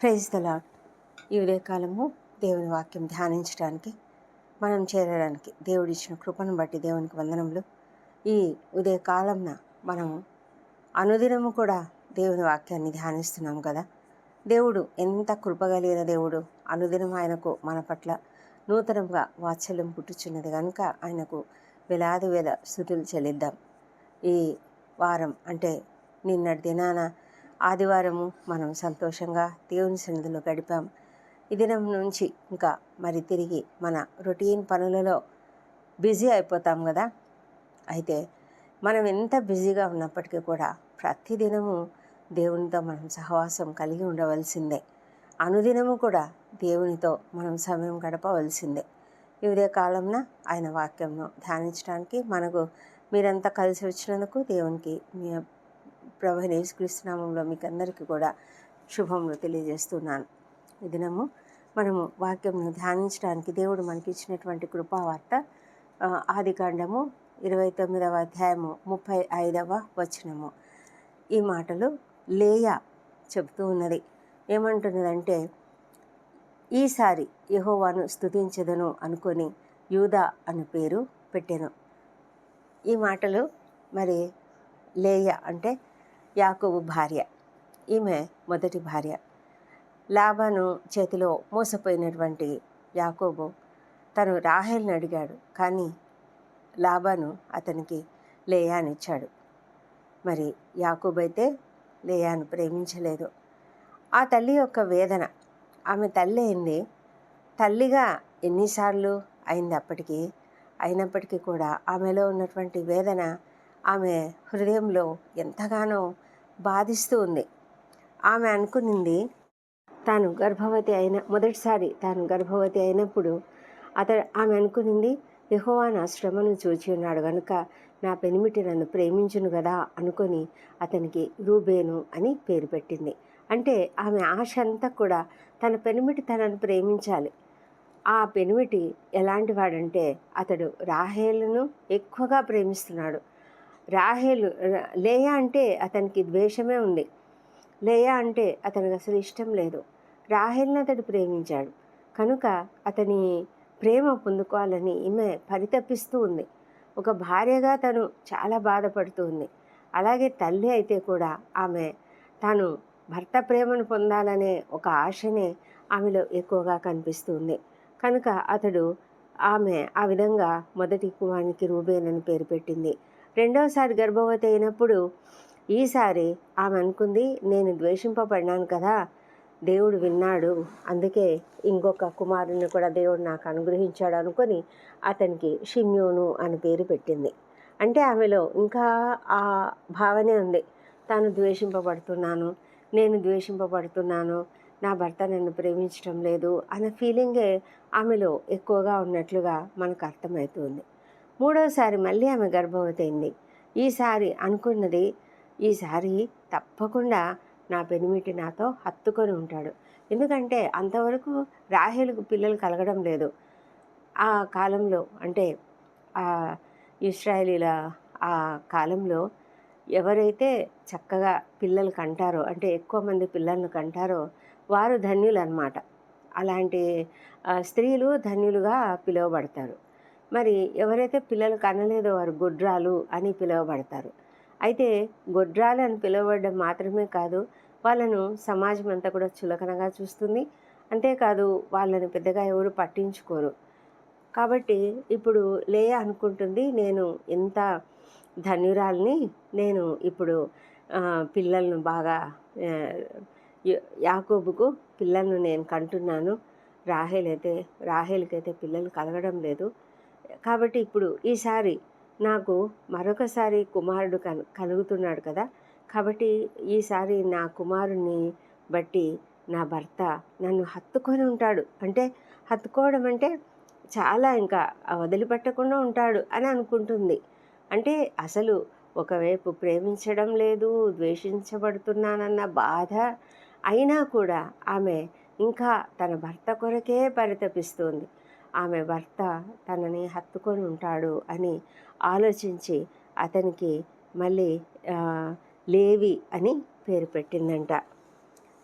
Praise the lord ఈ ఉదయకాలము దేవుని వాక్యం ధ్యానించడానికి మనం చేరడానికి దేవుడు ఇచ్చిన కృపను బట్టి దేవునికి వందనములు. ఈ ఉదయకాలంన మనము అనుదినము కూడా దేవుని వాక్యాన్ని ధ్యానిస్తున్నాం కదా. దేవుడు ఎంత కృపగలిగిన దేవుడు అనుదినం ఆయనకు మన పట్ల నూతనంగా వాత్సల్యం పుట్టుచున్నది కనుక ఆయనకు వేలాది వేల స్థుతులు చెల్లిద్దాం. ఈ వారం అంటే నిన్నటి దినాన ఆదివారము మనం సంతోషంగా దేవుని సన్నిధిలో గడిపాం. ఈ దినం నుంచి ఇంకా మరి తిరిగి మన రొటీన్ పనులలో బిజీ అయిపోతాం కదా. అయితే మనం ఎంత బిజీగా ఉన్నప్పటికీ కూడా ప్రతిదినము దేవునితో మనం సహవాసం కలిగి ఉండవలసిందే. అనుదినము కూడా దేవునితో మనం సమయం గడపవలసిందే. ఈ ఉదయ కాలంన ఆయన వాక్యంను ధ్యానించడానికి మనకు మీరంతా కలిసి వచ్చినందుకు దేవునికి మీ ప్రభు యేసుక్రీస్తునామంలో మీకు అందరికీ కూడా శుభములు తెలియజేస్తున్నాను. ఈ దినము మనము వాక్యంను ధ్యానించడానికి దేవుడు మనకి ఇచ్చినటువంటి కృపావార్త ఆ, ఆదికాండము ఇరవై తొమ్మిదవ అధ్యాయము ముప్పై ఐదవ వచనము. ఈ మాటలు లేయా చెబుతూ ఉన్నది. ఏమంటున్నదంటే ఈసారి యహోవాను స్తుతించదను అనుకొని యూదా అను పేరు పెట్టెను. ఈ మాటలు మరి లేయ అంటే యాకోబు భార్య. ఈమె మొదటి భార్య. లాభాను చేతిలో మోసపోయినటువంటి యాకోబు తను రాహేల్ని అడిగాడు. కానీ లాభాను అతనికి లేయానిచ్చాడు. మరి యాకోబు అయితే లేయాను ప్రేమించలేదు. ఆ తల్లి యొక్క వేదన. ఆమె తల్లి అయింది. తల్లిగా ఎన్నిసార్లు అయింది అప్పటికీ అయినప్పటికీ కూడా ఆమెలో ఉన్నటువంటి వేదన ఆమె హృదయంలో ఎంతగానో బాధిస్తూ ఉంది. ఆమె అనుకునింది తాను గర్భవతి అయిన మొదటిసారి తాను గర్భవతి అయినప్పుడు అతడు ఆమె అనుకునింది యహోవా నా శ్రమను చూచి ఉన్నాడు కనుక నా పెనిమిటి నన్ను ప్రేమించును కదా అనుకొని అతనికి రూబేను అని పేరు పెట్టింది. అంటే ఆమె ఆశ అంతా కూడా తన పెనిమిటి తనను ప్రేమించాలి. ఆ పెనిమిటి ఎలాంటి వాడంటే అతడు రాహేలను ఎక్కువగా ప్రేమిస్తున్నాడు. రాహేలు లేయా అంటే అతనికి ద్వేషమే ఉంది. లేయా అంటే అతనికి అసలు ఇష్టం లేదు. రాహేల్ని అతడు ప్రేమించాడు. కనుక అతని ప్రేమ పొందుకోవాలని ఈమె పరితపిస్తూ ఉంది. ఒక భార్యగా తను చాలా బాధపడుతూ ఉంది. అలాగే తల్లి అయితే కూడా ఆమె తాను భర్త ప్రేమను పొందాలనే ఒక ఆశనే ఆమెలో ఎక్కువగా కనిపిస్తుంది కనుక అతడు ఆమె ఆ విధంగా మొదటి కుమారునికి రూబేన్ అని పేరు పెట్టింది. రెండవసారి గర్భవతి అయినప్పుడు ఈసారి ఆమె అనుకుంది నేను ద్వేషింపబడినాను కదా దేవుడు విన్నాడు. అందుకే ఇంకొక కుమారుని కూడా దేవుడు నాకు అనుగ్రహించాడు అనుకొని అతనికి షిమ్యోను అని పేరు పెట్టింది. అంటే ఆమెలో ఇంకా ఆ భావనే ఉంది. తాను ద్వేషింపబడుతున్నాను నేను ద్వేషింపబడుతున్నాను నా భర్త నన్ను ప్రేమించడం లేదు అనే ఫీలింగే ఆమెలో ఎక్కువగా ఉన్నట్లుగా మనకు అర్థమవుతుంది. మూడోసారి మళ్ళీ ఆమె గర్భవతైంది అయింది ఈసారి అనుకున్నది ఈసారి తప్పకుండా నా పెనిమిటి నాతో హత్తుకొని ఉంటాడు. ఎందుకంటే అంతవరకు రాహేలుకు పిల్లలు కలగడం లేదు. ఆ కాలంలో అంటే ఆ ఆ కాలంలో ఎవరైతే చక్కగా పిల్లలు కంటారో అంటే ఎక్కువ మంది పిల్లలను కంటారో వారు ధన్యులు అన్నమాట అలాంటి స్త్రీలు ధన్యులుగా పిలువబడతారు. మరి ఎవరైతే పిల్లలు కనలేదో వారు గొడ్రాలు అని పిలువబడతారు. అయితే గొడ్రాలు అని పిలువబడడం మాత్రమే కాదు వాళ్ళను సమాజం అంతా కూడా చులకనగా చూస్తుంది. అంతేకాదు వాళ్ళని పెద్దగా ఎవరు పట్టించుకోరు. కాబట్టి ఇప్పుడు లేయ అనుకుంటుంది నేను ఎంత ధన్యురాల్ని నేను ఇప్పుడు పిల్లలను బాగా యాకోబుకు పిల్లలను నేను కంటున్నాను. రాహేల్ అయితే రాహేల్కైతే పిల్లలు కలగడం లేదు. కాబట్టి ఇప్పుడు ఈసారి నాకు మరొకసారి కుమారుడు కలుగుతున్నాడు కదా. కాబట్టి ఈసారి నా కుమారుని బట్టి నా భర్త నన్ను హత్తుకొని ఉంటాడు. అంటే హత్తుకోవడం అంటే చాలా ఇంకా వదిలిపెట్టకుండా ఉంటాడు అని అనుకుంటుంది. అంటే అసలు ఒకవైపు ప్రేమించడం లేదు ద్వేషించబడుతున్నానన్న బాధ అయినా కూడా ఆమె ఇంకా తన భర్త కొరకే పరితపిస్తుంది. ఆమె భర్త తనని హత్తుకొని ఉంటాడు అని ఆలోచించి అతనికి మళ్ళీ లేవి అని పేరు పెట్టిందంట.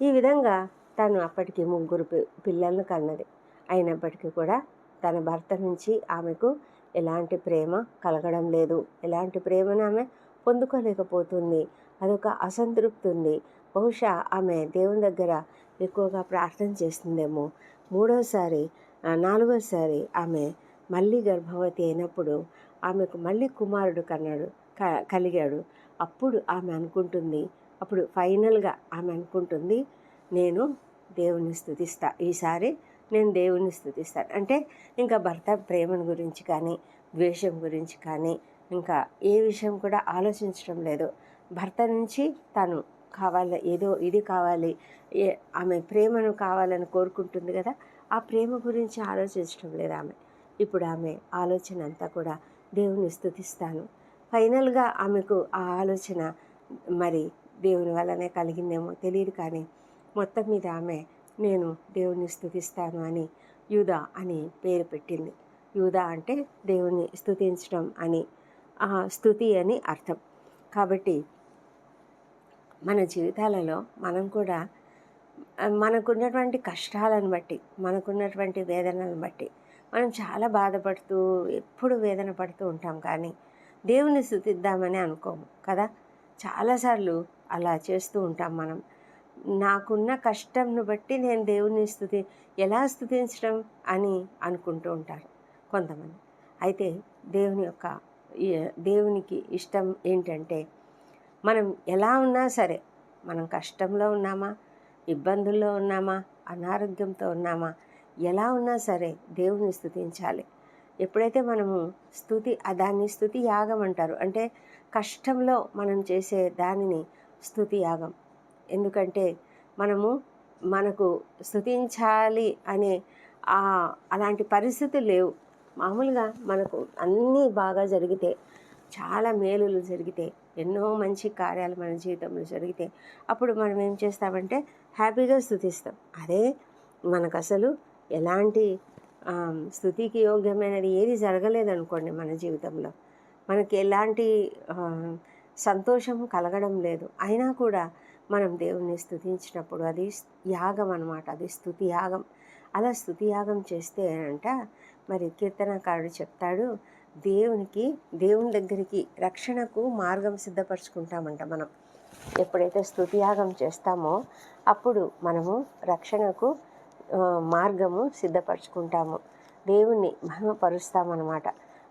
ఈ విధంగా తను అప్పటికి ముగ్గురు పి- పిల్లలను కన్నది. అయినప్పటికీ కూడా తన భర్త నుంచి ఆమెకు ఎలాంటి ప్రేమ కలగడం లేదు. ఎలాంటి ప్రేమను ఆమె పొందుకోలేకపోతుంది. అదొక అసంతృప్తి ఉంది. బహుశా ఆమె దేవుని దగ్గర ఎక్కువగా ప్రార్థన చేస్తుందేమో. మూడోసారి నాలుగోసారి ఆమె మళ్ళీ గర్భవతి అయినప్పుడు ఆమెకు మళ్ళీ కుమారుడు కన్నాడు క కలిగాడు. అప్పుడు ఆమె అనుకుంటుంది అప్పుడు ఫైనల్గా ఆమె అనుకుంటుంది నేను దేవుని స్థుతిస్తా. ఈసారి నేను దేవుని స్థుతిస్తాను. అంటే ఇంకా భర్త ప్రేమను గురించి కానీ ద్వేషం గురించి కానీ ఇంకా ఏ విషయం కూడా ఆలోచించడం లేదు. భర్త నుంచి తను కావాలి ఏదో ఇది కావాలి ఏ ఆమె ప్రేమను కావాలని కోరుకుంటుంది కదా ఆ ప్రేమ గురించి ఆలోచించడం లేదు ఆమె. ఇప్పుడు ఆమె ఆలోచన అంతా కూడా దేవుని స్థుతిస్తాను ఫైనల్గా ఆమెకు ఆ ఆలోచన మరి దేవుని వల్లనే కలిగిందేమో తెలియదు కానీ మొత్తం మీద ఆమె నేను దేవుని స్థుతిస్తాను అని యూదా అని పేరు పెట్టింది. యూదా అంటే దేవుని స్థుతించడం అని ఆ స్థుతి అని అర్థం. కాబట్టి మన జీవితాలలో మనం కూడా మనకున్నటువంటి కష్టాలను బట్టి మనకున్నటువంటి వేదనలను బట్టి మనం చాలా బాధపడుతూ ఎప్పుడు వేదన పడుతూ ఉంటాం కానీ దేవుని స్థుతిద్దామని అనుకోము కదా. చాలాసార్లు అలా చేస్తూ ఉంటాం మనం. నాకున్న కష్టంను బట్టి నేను దేవుని స్థుతి ఎలా స్థుతించడం అని అనుకుంటూ ఉంటారు కొంతమంది. అయితే దేవుని యొక్క దేవునికి ఇష్టం ఏంటంటే మనం ఎలా ఉన్నా సరే మనం కష్టంలో ఉన్నామా? ఇబ్బందుల్లో ఉన్నామా? అనారోగ్యంతో ఉన్నామా? ఎలా ఉన్నా సరే దేవుని స్థుతించాలి. ఎప్పుడైతే మనము స్థుతి దాన్ని స్థుతి యాగం అంటారు. అంటే కష్టంలో మనం చేసే దానిని స్థుతి యాగం. ఎందుకంటే మనము మనకు స్థుతించాలి అనే అలాంటి పరిస్థితులు లేవు. మామూలుగా మనకు అన్నీ బాగా జరిగితే చాలా మేలులు జరిగితే ఎన్నో మంచి కార్యాలు మన జీవితంలో జరిగితే అప్పుడు మనం ఏం చేస్తామంటే హ్యాపీగా స్థుతిస్తాం. అదే మనకు అసలు ఎలాంటి స్థుతికి యోగ్యమైనది ఏది జరగలేదనుకోండి మన జీవితంలో. మనకి ఎలాంటి సంతోషం కలగడం లేదు. అయినా కూడా మనం దేవుణ్ణి స్థుతించినప్పుడు అది యాగం అనమాట అది స్థుతి యాగం. అలా స్థుతి యాగం చేస్తే అంట మరి కీర్తనకారుడు చెప్తాడు దేవునికి దేవుని దగ్గరికి రక్షణకు మార్గం సిద్ధపరచుకుంటామంట మనం. ఎప్పుడైతే స్థుతియాగం చేస్తామో అప్పుడు మనము రక్షణకు మార్గము సిద్ధపరచుకుంటాము. దేవుణ్ణి మహిమపరుస్తామన్నమాట.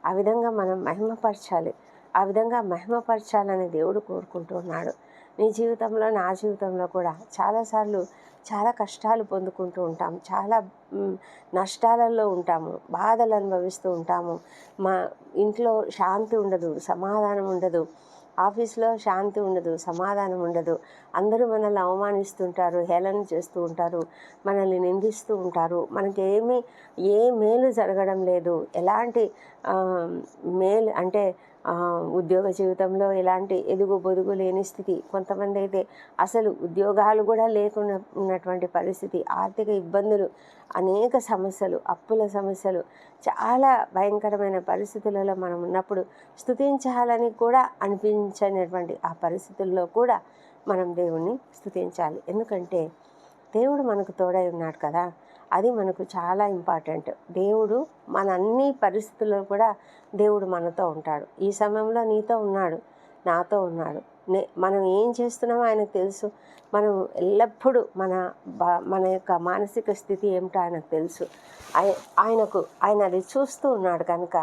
ఆ విధంగా మనం మహిమపరచాలి. ఆ విధంగా మహిమపరచాలని దేవుడు కోరుకుంటున్నాడు నీ జీవితంలో నా జీవితంలో కూడా చాలాసార్లు చాలా కష్టాలు పొందుకుంటూ ఉంటాం. చాలా నష్టాలలో ఉంటాము. బాధలు అనుభవిస్తూ ఉంటాము. మా ఇంట్లో శాంతి ఉండదు సమాధానం ఉండదు. ఆఫీస్లో శాంతి ఉండదు సమాధానం ఉండదు. అందరూ మనల్ని అవమానిస్తుంటారు హేళన చేస్తూ ఉంటారు మనల్ని నిందిస్తూ ఉంటారు. మనకి ఏమీ ఏ మేలు జరగడం లేదు. ఎలాంటి మేలు అంటే ఉద్యోగ జీవితంలో ఎలాంటి ఎదుగు బొదుగు లేని స్థితి. కొంతమంది అయితే అసలు ఉద్యోగాలు కూడా లేకుండా ఉన్నటువంటి పరిస్థితి ఆర్థిక ఇబ్బందులు అనేక సమస్యలు అప్పుల సమస్యలు చాలా భయంకరమైన పరిస్థితులలో మనం ఉన్నప్పుడు స్థుతించాలని కూడా అనిపించనటువంటి ఆ పరిస్థితుల్లో కూడా మనం దేవుణ్ణి స్థుతించాలి ఎందుకంటే దేవుడు మనకు తోడై ఉన్నాడు కదా. అది మనకు చాలా ఇంపార్టెంట్. దేవుడు మన అన్ని పరిస్థితుల్లో కూడా దేవుడు మనతో ఉంటాడు. ఈ సమయంలో నీతో ఉన్నాడు నాతో ఉన్నాడు. నే మనం ఏం చేస్తున్నామో ఆయనకు తెలుసు. మనం ఎల్లప్పుడూ మన బా మన యొక్క మానసిక స్థితి ఏమిటో ఆయనకు తెలుసు. ఆయ ఆయనకు ఆయన అది చూస్తూ ఉన్నాడు కనుక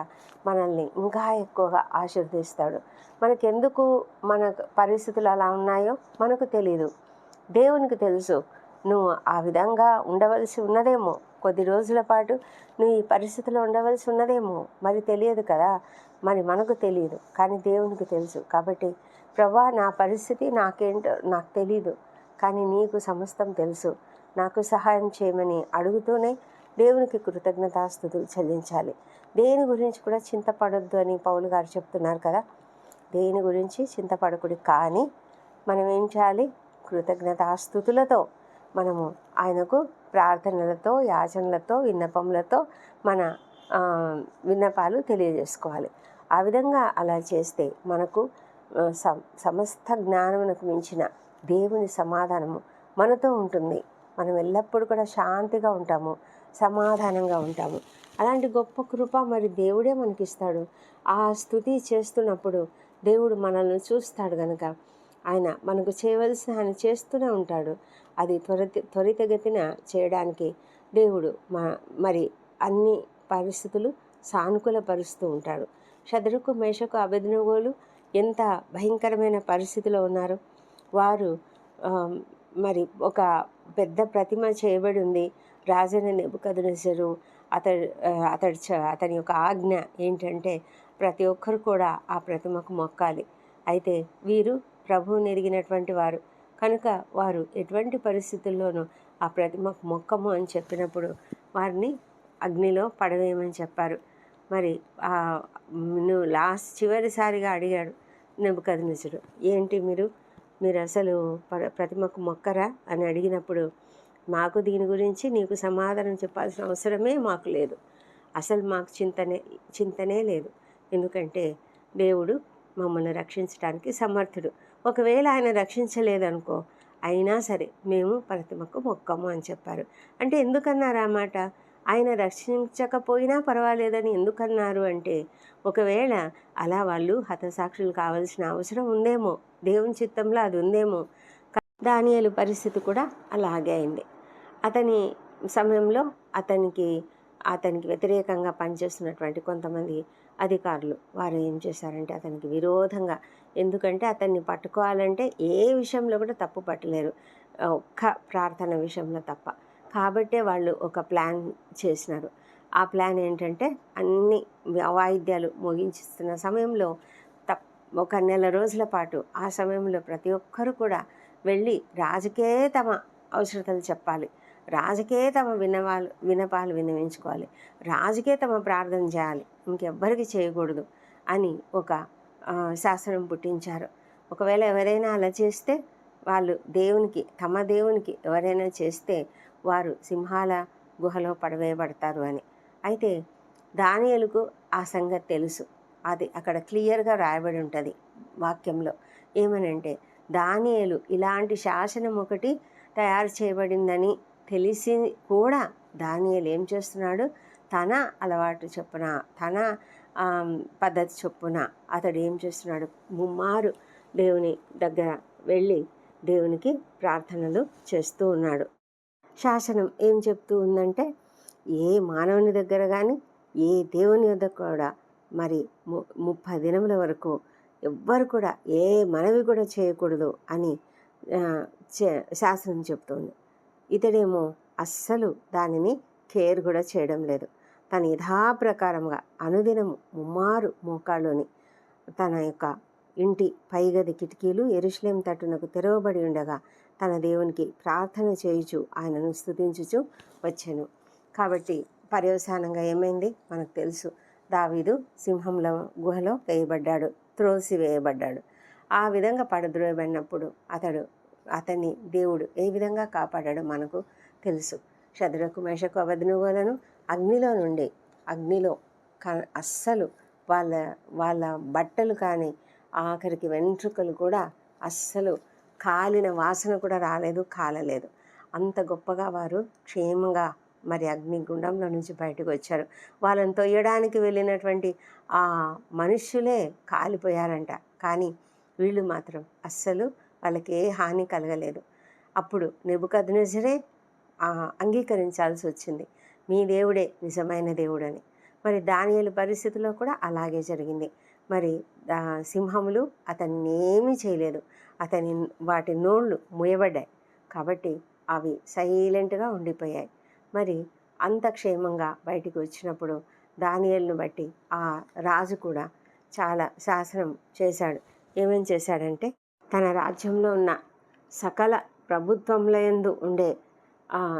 మనల్ని ఇంకా ఎక్కువగా ఆశీర్దిస్తాడు మనకెందుకు మన పరిస్థితులు అలా ఉన్నాయో మనకు తెలియదు దేవునికి తెలుసు. నువ్వు ఆ విధంగా ఉండవలసి ఉన్నదేమో. కొద్ది రోజుల పాటు నువ్వు ఈ పరిస్థితిలో ఉండవలసి ఉన్నదేమో. మరి తెలియదు కదా. మరి మనకు తెలియదు. కానీ దేవునికి తెలుసు. కాబట్టి ప్రభా నా పరిస్థితి నాకేంటో నాకు తెలియదు కానీ నీకు సమస్తం తెలుసు. నాకు సహాయం చేయమని అడుగుతూనే దేవునికి కృతజ్ఞతాస్థుతులు చెల్లించాలి. దేని గురించి కూడా చింతపడొద్దు అని పౌలు గారు చెప్తున్నారు కదా. దేని గురించి చింతపడకుడి కానీ మనం ఏం చేయాలి? కృతజ్ఞతాస్థుతులతో మనము ఆయనకు ప్రార్థనలతో యాచనలతో విన్నపములతో మన విన్నపాలు తెలియజేసుకోవాలి. ఆ విధంగా అలా చేస్తే మనకు సమస్త జ్ఞానమునకు మించిన దేవుని సమాధానము మనతో ఉంటుంది. మనం ఎల్లప్పుడూ కూడా శాంతిగా ఉంటాము సమాధానంగా ఉంటాము. అలాంటి గొప్ప కృప మరి దేవుడే మనకిస్తాడు. ఆ స్థుతి చేస్తున్నప్పుడు దేవుడు మనల్ని చూస్తాడు కనుక ఆయన మనకు చేయవలసిన ఆయన చేస్తూనే ఉంటాడు. అది త్వరిత త్వరితగతిన చేయడానికి దేవుడు మా మరి అన్ని పరిస్థితులు సానుకూలపరుస్తూ ఉంటాడు. శదరకు మేషకు అభిజ్ఞగోలు ఎంత భయంకరమైన పరిస్థితిలో ఉన్నారు? వారు మరి ఒక పెద్ద ప్రతిమ చేయబడి ఉంది. రాజైన నెబుకదనెసరు అతడు అతడి చ- అతని యొక్క ఆజ్ఞ ఏంటంటే ప్రతి ఒక్కరు కూడా ఆ ప్రతిమకు మొక్కాలి. అయితే వీరు ప్రభువుని ఎరిగినటువంటి వారు. కనుక వారు ఎటువంటి పరిస్థితుల్లోనూ ఆ ప్రతిమకు మొక్కము అని చెప్పినప్పుడు వారిని అగ్నిలో పడవేయమని చెప్పారు. మరి ఆ నువ్వు లాస్ట్ చివరిసారిగా అడిగాడు నెబుకద్నెజరు. ఏంటి మీరు? మీరు అసలు ప- ప్రతిమకు మొక్కరా? అని అడిగినప్పుడు మాకు దీని గురించి నీకు సమాధానం చెప్పాల్సిన అవసరమే మాకు లేదు. అసలు మాకు చింతనే చింతనే లేదు. ఎందుకంటే దేవుడు మమ్మల్ని రక్షించడానికి సమర్థుడు. ఒకవేళ ఆయన రక్షించలేదనుకో అయినా సరే మేము ప్రతిమకు మొక్కము అని చెప్పారు. అంటే ఎందుకన్నారు ఆ మాట? ఆయన రక్షించకపోయినా పర్వాలేదని ఎందుకన్నారు అంటే ఒకవేళ అలా వాళ్ళు హతసాక్షులు కావాల్సిన అవసరం ఉందేమో దేవుని చిత్తంలో అది ఉందేమో దానియలు పరిస్థితి కూడా అలాగే అయింది. అతని సమయంలో అతనికి అతనికి వ్యతిరేకంగా పనిచేస్తున్నటువంటి కొంతమంది అధికారులు వారు ఏం చేశారంటే అతనికి విరోధంగా ఎందుకంటే అతన్ని పట్టుకోవాలంటే ఏ విషయంలో కూడా తప్పు పట్టలేరు. ఒక్క ప్రార్థన విషయంలో తప్ప. కాబట్టే వాళ్ళు ఒక ప్లాన్ చేసినారు. ఆ ప్లాన్ ఏంటంటే అన్ని వాయిద్యాలు ముగించిస్తున్న సమయంలో తప్ ఒక నెల రోజుల పాటు ఆ సమయంలో ప్రతి ఒక్కరు కూడా వెళ్ళి రాజుకే తమ అవసరతలు చెప్పాలి. రాజుకే తమ వినవాలు వినపాలు వినవించుకోవాలి రాజుకే తమ ప్రార్థన చేయాలి. ఇంకెవ్వరికి చేయకూడదు అని ఒక శాసనం పుట్టించారు. ఒకవేళ ఎవరైనా అలా చేస్తే వాళ్ళు దేవునికి తమ దేవునికి ఎవరైనా చేస్తే వారు సింహాల గుహలో పడవేయబడతారు అని. అయితే దానియలకు ఆ సంగతి తెలుసు. అది అక్కడ క్లియర్గా రాయబడి ఉంటుంది వాక్యంలో. ఏమనంటే దానియలు ఇలాంటి శాసనం ఒకటి తయారు చేయబడిందని తెలిసి కూడా దానియలు ఏం చేస్తున్నాడు? తన అలవాటు చొప్పున తన పద్ధతి చొప్పున అతడు ఏం చేస్తున్నాడు? ముమ్మారు దేవుని దగ్గర వెళ్ళి దేవునికి ప్రార్థనలు చేస్తూ ఉన్నాడు. శాసనం ఏం చెప్తూ ఉందంటే ఏ మానవుని దగ్గర కానీ ఏ దేవుని వద్ద కూడా మరి ము ముప్పై దినముల వరకు ఎవ్వరు కూడా ఏ మనవి కూడా చేయకూడదు అని చే- శాసనం చెప్తుంది ఇతడేమో అస్సలు దానిని కేర్ కూడా చేయడం లేదు. తన యథాప్రకారంగా అనుదినము ముమ్మారు మోకాళ్ళుని తన యొక్క ఇంటి పైగది కిటికీలు ఎరుశ్లేం తట్టునకు తెరవబడి ఉండగా తన దేవునికి ప్రార్థన చేయుచు ఆయనను స్థుతించుచు వచ్చాను. కాబట్టి పర్యవసానంగా ఏమైంది? మనకు తెలుసు. దావీదు సింహంల గుహలో వేయబడ్డాడు. త్రోసి వేయబడ్డాడు. ఆ విధంగా పడద్రోయబడినప్పుడు అతడు అతన్ని దేవుడు ఏ విధంగా కాపాడాడో మనకు తెలుసు. శద్రకు మేషకు అవధినుగోలను అగ్నిలో నుండి అగ్నిలో క అస్సలు వాళ్ళ వాళ్ళ బట్టలు కానీ ఆఖరికి వెంట్రుకలు కూడా అస్సలు కాలిన వాసన కూడా రాలేదు కాలలేదు. అంత గొప్పగా వారు క్షేమంగా మరి అగ్నిగుండంలో నుంచి బయటకు వచ్చారు. వాళ్ళని తొయ్యడానికి వెళ్ళినటువంటి ఆ మనుష్యులే కాలిపోయారంట. కానీ వీళ్ళు మాత్రం అస్సలు వాళ్ళకి ఏ హాని కలగలేదు. అప్పుడు నెబుకద్నెజరే అంగీకరించాల్సి వచ్చింది. మీ దేవుడే నిజమైన దేవుడని. మరి దానియలు పరిస్థితిలో కూడా అలాగే జరిగింది. మరి సింహములు అతన్ని ఏమీ చేయలేదు. అతని వాటి నోళ్ళు మూయబడ్డాయి. కాబట్టి అవి సైలెంట్గా ఉండిపోయాయి. మరి అంత క్షేమంగా బయటికి వచ్చినప్పుడు దానియలను బట్టి ఆ రాజు కూడా చాలా శాసనం చేశాడు. ఏమేం చేశాడంటే తన రాజ్యంలో ఉన్న సకల ప్రభుత్వంలో యందు ఉండే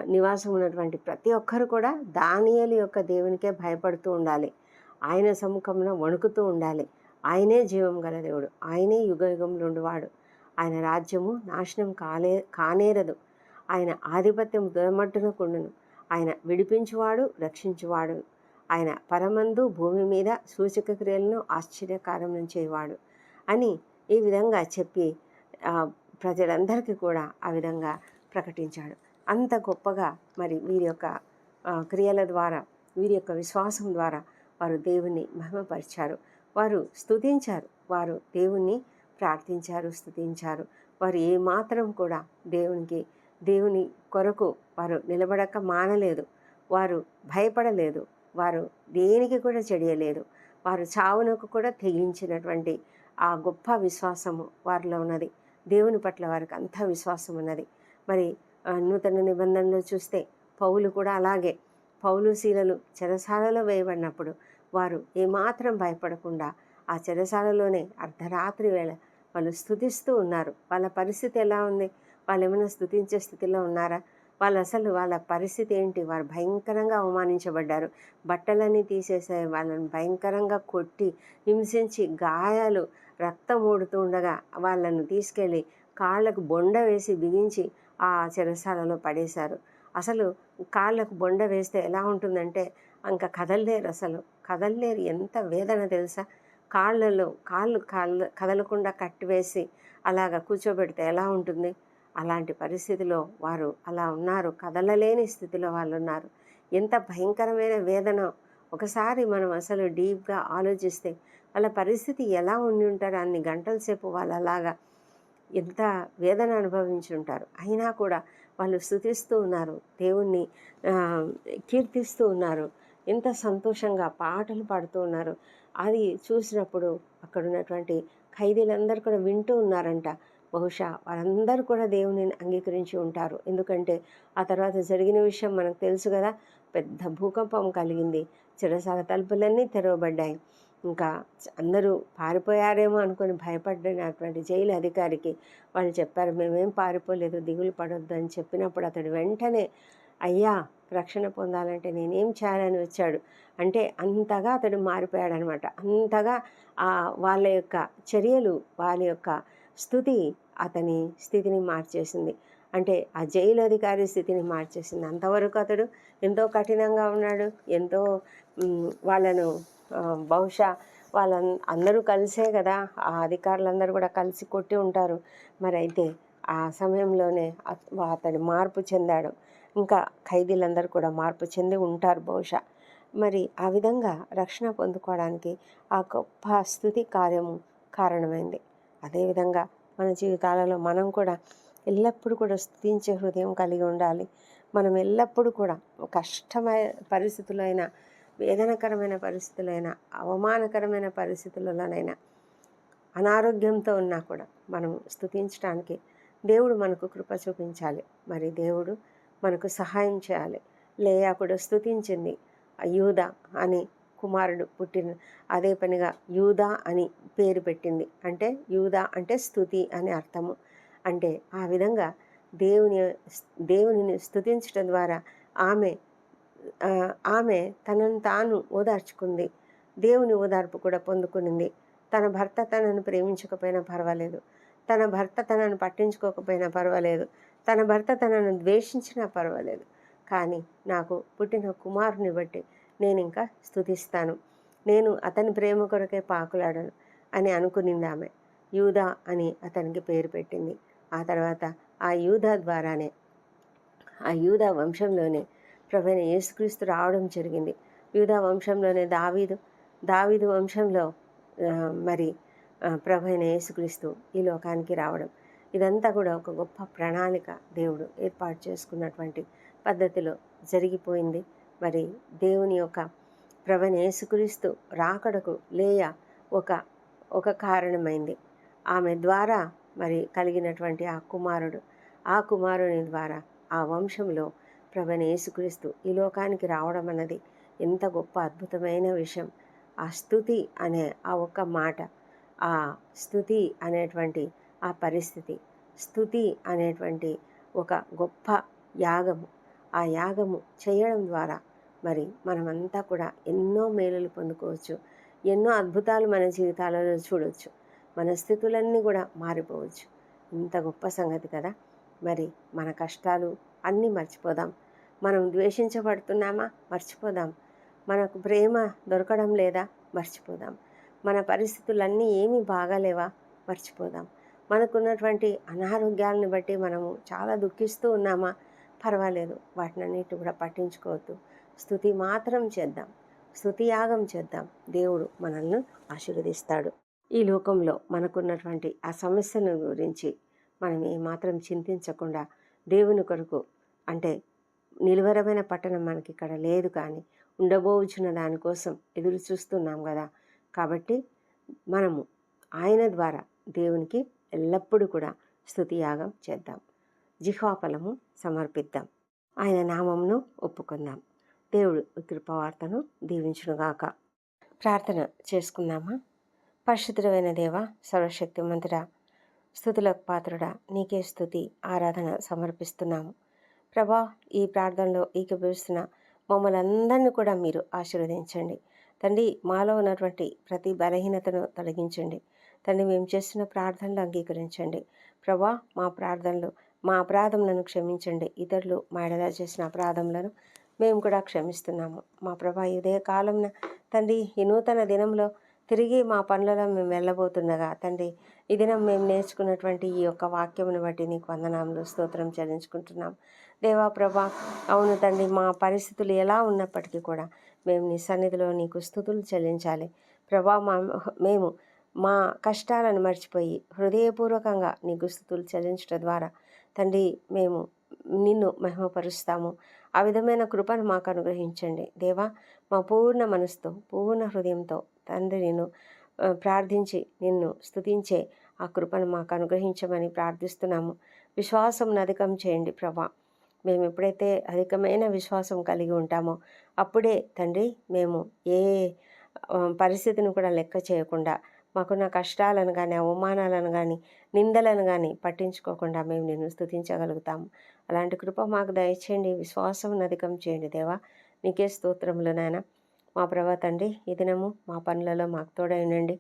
నివాసం ఉన్నటువంటి ప్రతి ఒక్కరు కూడా దానియలు యొక్క దేవునికే భయపడుతూ ఉండాలి. ఆయన సముఖంలో వణుకుతూ ఉండాలి. ఆయనే జీవం గల దేవుడు. ఆయనే యుగ యుగంలో ఉండేవాడు. ఆయన రాజ్యము నాశనం కాలే కానేరదు. ఆయన ఆధిపత్యం దురమట్టున కుండును. ఆయన విడిపించువాడు రక్షించువాడు. ఆయన పరమందు భూమి మీద సూచక క్రియలను ఆశ్చర్యకారం చేయవాడు అని ఈ విధంగా చెప్పి ప్రజలందరికీ కూడా ఆ విధంగా ప్రకటించాడు. అంత గొప్పగా మరి వీరి యొక్క క్రియల ద్వారా వీరి యొక్క విశ్వాసం ద్వారా వారు దేవుణ్ణి మహిమపరిచారు. వారు స్తుతించారు. వారు దేవుణ్ణి ప్రార్థించారు స్తుతించారు. వారు ఏమాత్రం కూడా దేవునికి దేవుని కొరకు వారు నిలబడక మానలేదు. వారు భయపడలేదు. వారు దేనికి కూడా చెడియలేదు. వారు చావునకు కూడా తెగించినటువంటి ఆ గొప్ప విశ్వాసము వారిలో ఉన్నది. దేవుని పట్ల వారికి అంత విశ్వాసం ఉన్నది మరి నూతన నిబంధనలో చూస్తే పౌలు కూడా అలాగే. పౌలు శీలలు చెరసాలలో వేయబడినప్పుడు వారు ఏమాత్రం భయపడకుండా ఆ చెరసాలలోనే అర్ధరాత్రి వేళ వాళ్ళు స్థుతిస్తూ ఉన్నారు. వాళ్ళ పరిస్థితి ఎలా ఉంది? వాళ్ళు ఏమైనా స్థుతించే స్థితిలో ఉన్నారా? వాళ్ళు అసలు వాళ్ళ పరిస్థితి ఏంటి? వారు భయంకరంగా అవమానించబడ్డారు. బట్టలన్నీ తీసేసే వాళ్ళని భయంకరంగా కొట్టి హింసించి గాయాలు రక్తం ఊడుతూ ఉండగా వాళ్ళను తీసుకెళ్ళి కాళ్ళకు బొండ వేసి బిగించి ఆ చెరసాలలో పడేశారు. అసలు కాళ్ళకు బొండ వేస్తే ఎలా ఉంటుందంటే ఇంకా కదలలేరు అసలు. కదలలేరు ఎంత వేదన తెలుసా? కాళ్ళలో కాళ్ళు కాళ్ళు కదలకుండా కట్టివేసి అలాగ కూర్చోబెడితే ఎలా ఉంటుంది? అలాంటి పరిస్థితిలో వారు అలా ఉన్నారు. కదలలేని స్థితిలో వాళ్ళు ఉన్నారు. ఎంత భయంకరమైన వేదన. ఒకసారి మనం అసలు డీప్గా ఆలోచిస్తే వాళ్ళ పరిస్థితి ఎలా ఉండి ఉంటారు? అన్ని గంటల సేపు వాళ్ళు అలాగా ఎంత వేదన అనుభవించి ఉంటారు అయినా కూడా వాళ్ళు స్థుతిస్తూ ఉన్నారు. దేవుణ్ణి కీర్తిస్తూ ఉన్నారు. ఎంత సంతోషంగా పాటలు పాడుతూ ఉన్నారు. అది చూసినప్పుడు అక్కడ ఉన్నటువంటి ఖైదీలందరూ కూడా వింటూ ఉన్నారంట. బహుశా వారందరూ కూడా దేవుని అంగీకరించి ఉంటారు. ఎందుకంటే ఆ తర్వాత జరిగిన విషయం మనకు తెలుసు కదా. పెద్ద భూకంపం కలిగింది. చిరసాల తలుపులన్నీ తెరవబడ్డాయి. ఇంకా అందరూ పారిపోయారేమో అనుకొని భయపడినటువంటి జైలు అధికారికి వాళ్ళు చెప్పారు మేమేం పారిపోలేదు దిగులు పడొద్దు అని చెప్పినప్పుడు అతడు వెంటనే అయ్యా రక్షణ పొందాలంటే నేనేం చేయాలని వచ్చాడు? అంటే అంతగా అతడు మారిపోయాడనమాట. అంతగా ఆ వాళ్ళ యొక్క చర్యలు వాళ్ళ యొక్క స్థుతి అతని స్థితిని మార్చేసింది. అంటే ఆ జైలు అధికారి స్థితిని మార్చేసింది. అంతవరకు అతడు ఎంతో కఠినంగా ఉన్నాడు ఎంతో వాళ్ళను బహుశా వాళ్ళ అందరూ కలిసే కదా ఆ అధికారులందరూ కూడా కలిసి కొట్టి ఉంటారు. మరి అయితే ఆ సమయంలోనే అతడు మార్పు చెందాడు. ఇంకా ఖైదీలందరూ కూడా మార్పు చెంది ఉంటారు బహుశా. మరి ఆ విధంగా రక్షణ పొందుకోవడానికి ఆ గొప్ప స్థుతి కార్యము కారణమైంది. అదేవిధంగా మన జీవితాలలో మనం కూడా ఎల్లప్పుడూ కూడా స్థుతించే హృదయం కలిగి ఉండాలి. మనం ఎల్లప్పుడూ కూడా కష్టమైన పరిస్థితులైన వేదనకరమైన పరిస్థితులైనా అవమానకరమైన పరిస్థితులలోనైనా అనారోగ్యంతో ఉన్నా కూడా మనం స్థుతించడానికి దేవుడు మనకు కృప చూపించాలి. మరి దేవుడు మనకు సహాయం చేయాలి. లేయా కూడా స్థుతించింది యూదా అని కుమారుడు పుట్టిన అదే పనిగా యూదా అని పేరు పెట్టింది. అంటే యూదా అంటే స్థుతి అని అర్థము. అంటే ఆ విధంగా దేవుని దేవునిని స్థుతించడం ద్వారా ఆమె ఆమె తనను తాను ఓదార్చుకుంది. దేవుని ఓదార్పు కూడా పొందుకునింది. తన భర్త తనను ప్రేమించకపోయినా పర్వాలేదు. తన భర్త తనను పట్టించుకోకపోయినా పర్వాలేదు. తన భర్త తనను ద్వేషించినా పర్వాలేదు. కానీ నాకు పుట్టిన కుమారుని బట్టి నేను ఇంకా స్థుతిస్తాను నేను అతని ప్రేమ కొరకే పాకులాడను అని అనుకునింది ఆమె. యూదా అని అతనికి పేరు పెట్టింది. ఆ తర్వాత ఆ యూదా ద్వారానే ఆ యూదా వంశంలోనే ప్రభువైన యేసుక్రీస్తు రావడం జరిగింది. యూదా వంశంలోనే దావీదు దావీదు వంశంలో మరి ప్రభైన యేసుక్రీస్తు ఈ లోకానికి రావడం. ఇదంతా కూడా ఒక గొప్ప ప్రణాళిక దేవుడు ఏర్పాటు చేసుకున్నటువంటి పద్ధతిలో జరిగిపోయింది. మరి దేవుని యొక్క ప్రభువైన యేసుక్రీస్తు రాకడకు లేయ ఒక ఒక కారణమైంది. ఆమె ద్వారా మరి కలిగినటువంటి ఆ కుమారుడు ఆ కుమారుని ద్వారా ఆ వంశంలో ప్రభని యేసుక్రీస్తు ఈ లోకానికి రావడం అన్నది ఎంత గొప్ప అద్భుతమైన విషయం. ఆ స్థుతి అనే ఆ ఒక్క మాట ఆ స్థుతి అనేటువంటి ఆ పరిస్థితి స్థుతి అనేటువంటి ఒక గొప్ప యాగము. ఆ యాగము చేయడం ద్వారా మరి మనమంతా కూడా ఎన్నో మేలులు పొందుకోవచ్చు ఎన్నో అద్భుతాలు మన జీవితాలలో చూడవచ్చు మన స్థితులన్నీ కూడా మారిపోవచ్చు. ఇంత గొప్ప సంగతి కదా. మరి మన కష్టాలు అన్నీ మర్చిపోదాం. మనం ద్వేషించబడుతున్నామా? మర్చిపోదాం. మనకు ప్రేమ దొరకడం లేదా? మర్చిపోదాం. మన పరిస్థితులన్నీ ఏమీ బాగాలేవా? మర్చిపోదాం. మనకున్నటువంటి అనారోగ్యాలను బట్టి మనము చాలా దుఃఖిస్తూ ఉన్నామా? పర్వాలేదు. వాటినన్నిటి కూడా పట్టించుకోవద్దు. స్థుతి మాత్రం చేద్దాం. స్థుతి యాగం చేద్దాం. దేవుడు మనల్ని ఆశీర్వదిస్తాడు. ఈ లోకంలో మనకున్నటువంటి ఆ సమస్యల గురించి మనం ఏమాత్రం చింతించకుండా దేవుని కొరకు అంటే నిలువరమైన పట్టణం మనకి ఇక్కడ లేదు కానీ ఉండబోచున్న దానికోసం ఎదురు చూస్తున్నాం కదా. కాబట్టి మనము ఆయన ద్వారా దేవునికి ఎల్లప్పుడూ కూడా స్థుతియాగం చేద్దాం. జిహ్వాఫలము సమర్పిద్దాం. ఆయన నామంను ఒప్పుకుందాం. దేవుడు కృపవార్తను దీవించునుగాక. ప్రార్థన చేసుకుందామా? పరిశుద్ధమైన దేవ సర్వశక్తి మంతుడా స్థుతులకు పాత్రుడా నీకే స్థుతి ఆరాధన సమర్పిస్తున్నాము. ప్రభా ఈ ప్రార్థనలో ఏకీభవిస్తున్న మమ్మల్ని అందరినీ కూడా మీరు ఆశీర్వదించండి. తండ్రి మాలో ఉన్నటువంటి ప్రతి బలహీనతను తొలగించండి. తండ్రి మేము చేస్తున్న ప్రార్థనలు అంగీకరించండి. ప్రభా మా ప్రార్థనలు మా అపరాధములను క్షమించండి. ఇతరులు మా ఎడలా చేసిన అపరాధములను మేము కూడా క్షమిస్తున్నాము. మా ప్రభా ఇదే కాలంన తండ్రి ఈ నూతన దినంలో తిరిగి మా పనులలో మేము వెళ్ళబోతుండగా తండ్రి ఈ దినం మేము నేర్చుకున్నటువంటి ఈ యొక్క వాక్యమును బట్టి నీకు వందనాములు స్తోత్రం చెల్లించుకుంటున్నాం. దేవా ప్రభా అవును తండ్రి మా పరిస్థితులు ఎలా ఉన్నప్పటికీ కూడా మేము నీ సన్నిధిలో నీకు స్థుతులు చెల్లించాలి. ప్రభా మా మేము మా కష్టాలను మర్చిపోయి హృదయపూర్వకంగా నీకు స్థుతులు చెల్లించడం ద్వారా తండ్రి మేము నిన్ను మహిమపరుస్తాము. ఆ విధమైన కృపను మాకు అనుగ్రహించండి. దేవా మా పూర్ణ మనసుతో పూర్ణ హృదయంతో తండ్రి నేను ప్రార్థించి నిన్ను స్థుతించే ఆ కృపను మాకు అనుగ్రహించమని ప్రార్థిస్తున్నాము. విశ్వాసం అధికం చేయండి ప్రభా. మేము ఎప్పుడైతే అధికమైన విశ్వాసం కలిగి ఉంటామో అప్పుడే తండ్రి మేము ఏ పరిస్థితిని కూడా లెక్క చేయకుండా మాకున్న కష్టాలను కానీ అవమానాలను కానీ నిందలను కానీ పట్టించుకోకుండా మేము నిన్ను స్థుతించగలుగుతాము అలాంటి కృప మాకు దయచేయండి. విశ్వాసం అధికం చేయండి దేవా. నీకే స్తోత్రములు నాయన. మా ప్రభా తండ్రి ఈ దినము మా పనులలో మాకు తోడై ఉండండి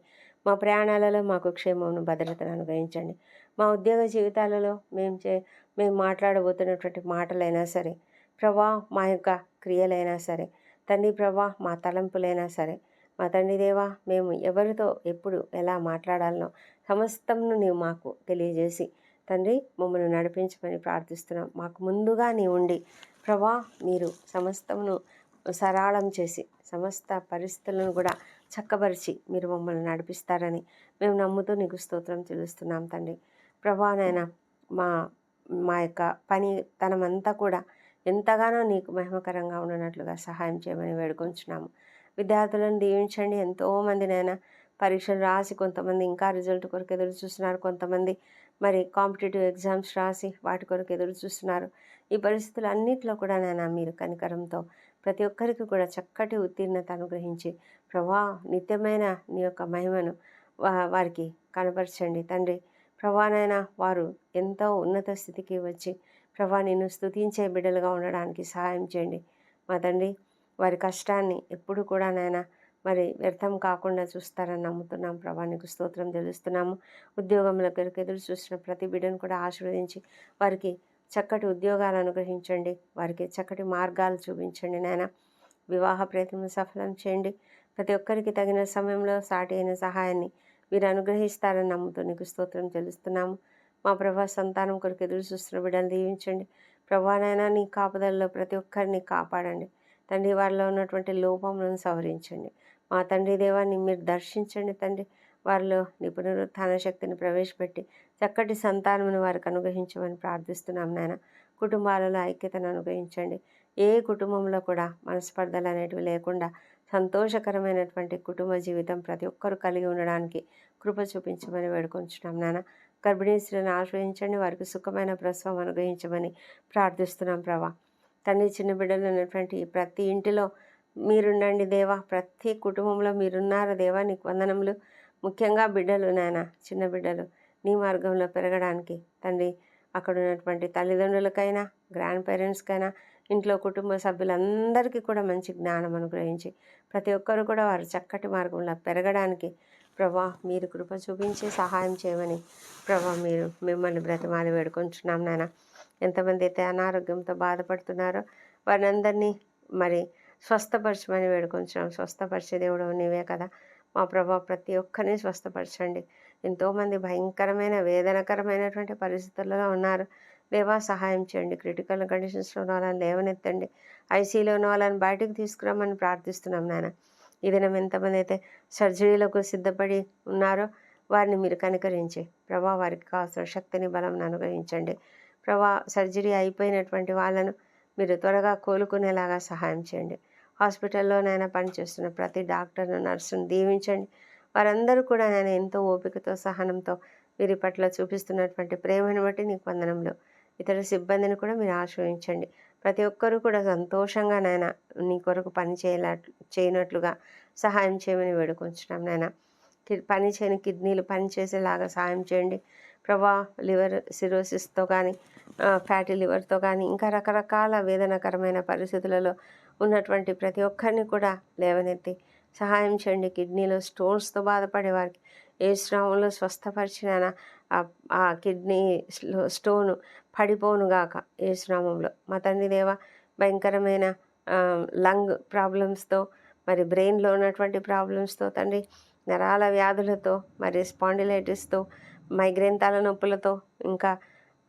మా ప్రయాణాలలో మాకు క్షేమమును భద్రతను అనుగ్రహించండి. మా ఉద్యోగ జీవితాలలో మేము చే మేము మాట్లాడబోతున్నటువంటి మాటలైనా సరే ప్రభా మా యొక్క క్రియలైనా సరే తండ్రి ప్రభా మా తలంపులైనా సరే మా తండ్రి దేవా మేము ఎవరితో ఎప్పుడు ఎలా మాట్లాడాలనో సమస్తంను నీవు మాకు తెలియజేసి తండ్రి మమ్మల్ని నడిపించమని ప్రార్థిస్తున్నాం. మాకు ముందుగా నీ ఉండి ప్రభా మీరు సమస్తమును సరళం చేసి సమస్త పరిస్థితులను కూడా చక్కబరిచి మీరు మమ్మల్ని నడిపిస్తారని మేము నమ్ముతూ నీకు స్తోత్రం చెల్లిస్తున్నాం తండ్రి. ప్రభానైనా మా మా యొక్క పని తనమంతా కూడా ఎంతగానో నీకు మహిమకరంగా ఉండనట్లుగా సహాయం చేయమని వేడుకొంచున్నాము. విద్యార్థులను దీవించండి. ఎంతోమంది పరీక్షలు రాసి కొంతమంది ఇంకా రిజల్ట్ కొరకు ఎదురు చూస్తున్నారు. కొంతమంది మరి కాంపిటేటివ్ ఎగ్జామ్స్ రాసి వాటి కొరకు ఎదురు చూస్తున్నారు. ఈ పరిస్థితులు అన్నింటిలో కూడా నాయన మీరు కనికరంతో ప్రతి ఒక్కరికి కూడా చక్కటి ఉత్తీర్ణత అనుగ్రహించి ప్రభా నిత్యమైన నీ యొక్క మహిమను వారికి కనపరచండి. తండ్రి ప్రభానైనా వారు ఎంతో ఉన్నత స్థితికి వచ్చి ప్రభా నిన్ను స్తుతించే బిడ్డలుగా ఉండడానికి సహాయం చేయండి. మా తండ్రి వారి కష్టాన్ని ఎప్పుడు కూడా నాయన మరి వ్యర్థం కాకుండా చూస్తారని నమ్ముతున్నాం. ప్రభా నీకు స్తోత్రం తెలుస్తున్నాము ఉద్యోగంలో కొరకు ఎదురు చూసిన ప్రతి బిడ్డను కూడా ఆశీర్వదించి వారికి చక్కటి ఉద్యోగాలు అనుగ్రహించండి. వారికి చక్కటి మార్గాలు చూపించండి నాయన. వివాహ ప్రయత్నం సఫలం చేయండి. ప్రతి ఒక్కరికి తగిన సమయంలో సాటి అయిన సహాయాన్ని మీరు అనుగ్రహిస్తారని నమ్ముతూ నీకు స్తోత్రం తెలుస్తున్నాము మా ప్రభా సంతానం కొరకు ఎదురు చూస్తున్న బిడ్డలు దీవించండి. ప్రభానైనా నీ కాపుదల్లో ప్రతి ఒక్కరిని కాపాడండి. తండ్రి వారిలో ఉన్నటువంటి లోపములను సవరించండి. మా తండ్రి దేవాన్ని మీరు దర్శించండి తండ్రి. వారిలో నిపుణుత్న శక్తిని ప్రవేశపెట్టి చక్కటి సంతానమును వారికి అనుగ్రహించమని ప్రార్థిస్తున్నాం నాయన. కుటుంబాలలో ఐక్యతను అనుగ్రహించండి. ఏ కుటుంబంలో కూడా మనస్పర్ధలు అనేటివి లేకుండా సంతోషకరమైనటువంటి కుటుంబ జీవితం ప్రతి ఒక్కరు కలిగి ఉండడానికి కృప చూపించమని వేడుకొంచున్నాం నాన్న గర్భిణీ స్త్రీలను ఆశ్రయించండి. వారికి సుఖమైన ప్రసవం అనుగ్రహించమని ప్రార్థిస్తున్నాం ప్రభా. తండ్రి చిన్న బిడ్డలు ఉన్నటువంటి ప్రతి ఇంటిలో మీరుండండి దేవా. ప్రతి కుటుంబంలో మీరున్నారు దేవా. నీకు వందనములు. ముఖ్యంగా బిడ్డలు నాయన చిన్న బిడ్డలు నీ మార్గంలో పెరగడానికి తండ్రి అక్కడ ఉన్నటువంటి తల్లిదండ్రులకైనా గ్రాండ్ పేరెంట్స్కైనా ఇంట్లో కుటుంబ సభ్యులందరికీ కూడా మంచి జ్ఞానం అనుగ్రహించి ప్రతి ఒక్కరు కూడా వారు చక్కటి మార్గంలో పెరగడానికి ప్రభా మీరు కృప చూపించి సహాయం చేయమని ప్రభా మీరు మిమ్మల్ని బ్రతిమాలి వేడుకుంటున్నాం నాన్న ఎంతమంది అయితే అనారోగ్యంతో బాధపడుతున్నారో వారందరినీ మరి స్వస్థపరచమని వేడుకొంచున్నాం. స్వస్థపరిచే దేవుడు నీవే కదా. మా ప్రభా ప్రతి ఒక్కరిని స్వస్థపరచండి. ఎంతోమంది భయంకరమైన వేదనకరమైనటువంటి పరిస్థితుల్లో ఉన్నారు. దేవా సహాయం చేయండి. క్రిటికల్ కండిషన్స్లో ఉన్న వాళ్ళని లేవనెత్తండి. ఐసీలో ఉన్న వాళ్ళని బయటకు తీసుకురామని ప్రార్థిస్తున్నాం నాయన. ఈ దినం ఎంతమంది అయితే సర్జరీలకు సిద్ధపడి ఉన్నారో వారిని మీరు కనికరించి ప్రభా వారికి కావాల్సిన శక్తిని బలం అనుగ్రహించండి. ప్రభా సర్జరీ అయిపోయినటువంటి వాళ్ళను మీరు త్వరగా కోలుకునేలాగా సహాయం చేయండి. హాస్పిటల్లోనైనా పనిచేస్తున్న ప్రతి డాక్టర్ను నర్సును దీవించండి. వారందరూ కూడా నేను ఎంతో ఓపికతో సహనంతో వీరి పట్ల చూపిస్తున్నటువంటి ప్రేమను బట్టి నీకు వందనంలో ఇతర సిబ్బందిని కూడా మీరు ఆశ్రయించండి. ప్రతి ఒక్కరూ కూడా సంతోషంగా నాయన నీ కొరకు పని చేయలా చేయనట్లుగా సహాయం చేయమని వేడుకొంచున్నాం నాయన. పని చేయని కిడ్నీలు పనిచేసేలాగా సహాయం చేయండి. ప్రభా లివర్ సిరోసిస్తో కానీ ఫ్యాటీ లివర్తో కానీ ఇంకా రకరకాల వేదనకరమైన పరిస్థితులలో ఉన్నటువంటి ప్రతి ఒక్కరిని కూడా లేవనెత్తి సహాయం చేయండి. కిడ్నీలో స్టోన్స్తో బాధపడే వారికి ఏ శ్రమంలో స్వస్థపరిచిన ఆ కిడ్నీ స్టోను పడిపోనుగాక ఏ శ్రమంలో మా తండ్రి దేవ భయంకరమైన లంగ్ ప్రాబ్లమ్స్తో మరి బ్రెయిన్లో ఉన్నటువంటి ప్రాబ్లమ్స్తో తండ్రి నరాల వ్యాధులతో మరి స్పాండిలైటిస్తో మైగ్రేన్ తల నొప్పులతో ఇంకా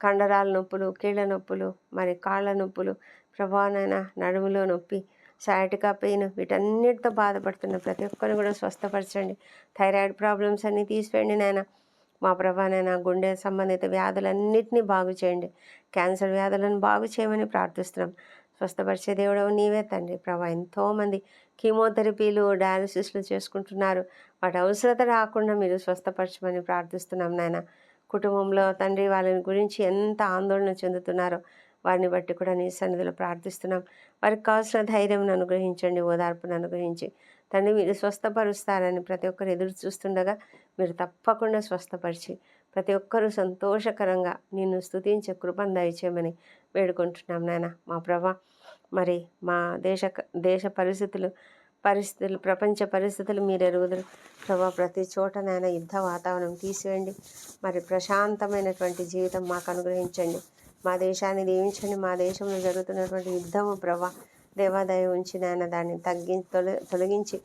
కండరాల నొప్పులు కీళ్ళ నొప్పులు మరి కాళ్ళ నొప్పులు ప్రభానైనా నడుములో నొప్పి సయాటికా పెయిన్ వీటన్నిటితో బాధపడుతున్న ప్రతి ఒక్కరిని కూడా స్వస్థపరచండి. థైరాయిడ్ ప్రాబ్లమ్స్ అన్నీ తీసివేయండి నాయన. మా ప్రభానైనా గుండె సంబంధిత వ్యాధులన్నింటినీ బాగు చేయండి. క్యాన్సర్ వ్యాధులను బాగు చేయమని ప్రార్థిస్తున్నాం. స్వస్థపరిచే దేవుడవు నీవే తండ్రి. ప్రభా ఎంతోమంది కీమోథెరపీలు డయాలసిస్లు చేసుకుంటున్నారు. వాటి అవసరత రాకుండా మీరు స్వస్థపరచమని ప్రార్థిస్తున్నాం నాయన. కుటుంబంలో తండ్రి వాళ్ళని గురించి ఎంత ఆందోళన చెందుతున్నారో వారిని బట్టి కూడా నీ సన్నిధిలో ప్రార్థిస్తున్నాం. వారికి కావాల్సిన ధైర్యం అనుగ్రహించండి ఓదార్పును అనుగ్రహించి. తండ్రి మీరు స్వస్థపరుస్తారని ప్రతి ఒక్కరు ఎదురు చూస్తుండగా మీరు తప్పకుండా స్వస్థపరిచి ప్రతి ఒక్కరూ సంతోషకరంగా నిన్ను స్థుతించే కృపను దయచేయమని వేడుకుంటున్నాం నాయన. మా ప్రభా మరి మా దేశ దేశ పరిస్థితులు పరిస్థితులు ప్రపంచ పరిస్థితులు మీరు ఎరుగుదరు. ప్రభా ప్రతి చోట నాయన యుద్ధ వాతావరణం తీసివేయండి. మరి ప్రశాంతమైనటువంటి జీవితం మాకు అనుగ్రహించండి. మా దేశాన్ని దీవించండి. మా దేశంలో జరుగుతున్నటువంటి యుద్ధము ప్రభా దేవాదయ ఉంచి నాయన దాన్ని తగ్గి తొలగించి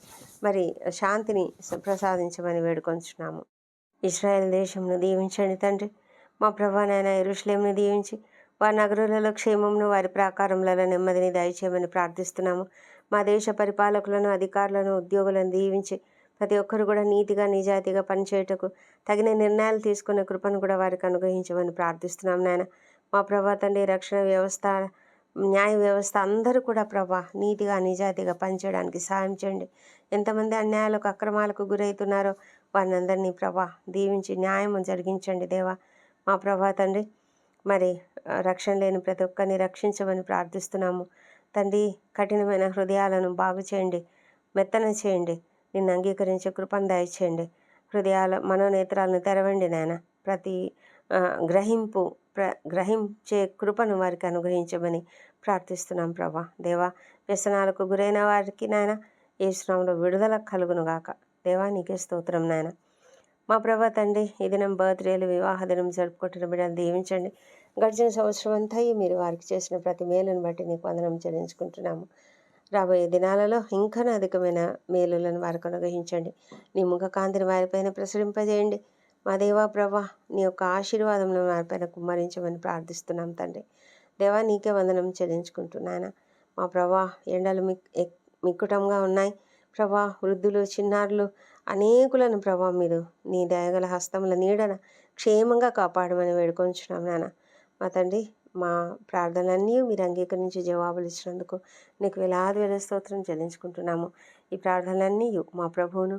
మరి శాంతిని ప్రసాదించమని వేడుకొంచున్నాము. ఇస్రాయెల్ దేశంను దీవించండి తండ్రి. మా ప్రభా నాయన ఎరుషులేంను దీవించి వారి నగరులలో క్షేమంను వారి ప్రాకారములలో నెమ్మదిని దయచేయమని ప్రార్థిస్తున్నాము. మా దేశ పరిపాలకులను అధికారులను ఉద్యోగులను దీవించి ప్రతి ఒక్కరు కూడా నీతిగా నిజాయితీగా పనిచేయటకు తగిన నిర్ణయాలు తీసుకునే కృపను కూడా వారికి అనుగ్రహించమని ప్రార్థిస్తున్నాం నాయన. మా ప్రభా తండ్రి రక్షణ వ్యవస్థ న్యాయ వ్యవస్థ అందరూ కూడా ప్రభా నీతిగా నిజాతిగా పనిచేయడానికి సాయం చేయండి. ఎంతమంది అన్యాయాలకు అక్రమాలకు గురవుతున్నారో వారిని అందరినీ ప్రభా దీవించి న్యాయం జరిగించండి దేవా. మా ప్రభా తండ్రి మరి రక్షణ లేని ప్రతి ఒక్కరిని రక్షించమని ప్రార్థిస్తున్నాము. తండ్రి కఠినమైన హృదయాలను బాగు చేయండి మెత్తన చేయండి నిన్ను అంగీకరించే కృపను దయచేయండి. హృదయాల మనోనేత్రాలను తెరవండి నాయన. ప్రతి గ్రహింపు ప్ర గ్రహించే కృపను వారికి అనుగ్రహించమని ప్రార్థిస్తున్నాం ప్రభా. దేవా వ్యసనాలకు గురైన వారికి నాయన ఏ శ్రమంలో విడుదల కలుగునుగాక. దేవా నీకే స్తోత్రం నాయన. మా ప్రభా తండ్రి ఈ దినం బర్త్డేలు వివాహ దినం జరుపుకుంటున్న బిడ్డలు దీవించండి. గడిచిన సంవత్సరం అంతా మీరు వారికి చేసిన ప్రతి మేలును బట్టి నీకు వందనం చెల్లించుకుంటున్నాము. రాబోయే దినాలలో ఇంకా అధికమైన మేలులను వారికి అనుగ్రహించండి. నీ ముఖ కాంతిని వారిపైన ప్రసరింపజేయండి. మా దేవా ప్రభా నీ యొక్క ఆశీర్వాదంలో పైన కుమ్మరించమని ప్రార్థిస్తున్నాం తండ్రి. దేవా నీకే వందనం చెల్లించుకుంటున్నాయన మా ప్రభా ఎండలు మిక్ మిక్కుటంగా ఉన్నాయి. ప్రభా వృద్ధులు చిన్నారులు అనేకులను ప్రభా మీరు నీ దయగల హస్తముల నీడన క్షేమంగా కాపాడమని వేడుకొంచున్నాం నాన్న మా తండ్రి మా ప్రార్థనలన్నీ మీరు అంగీకరించి జవాబులు ఇచ్చినందుకు నీకు వేలాది వేల స్తోత్రం చెల్లించుకుంటున్నాము. ఈ ప్రార్థనలన్నీ మా ప్రభువును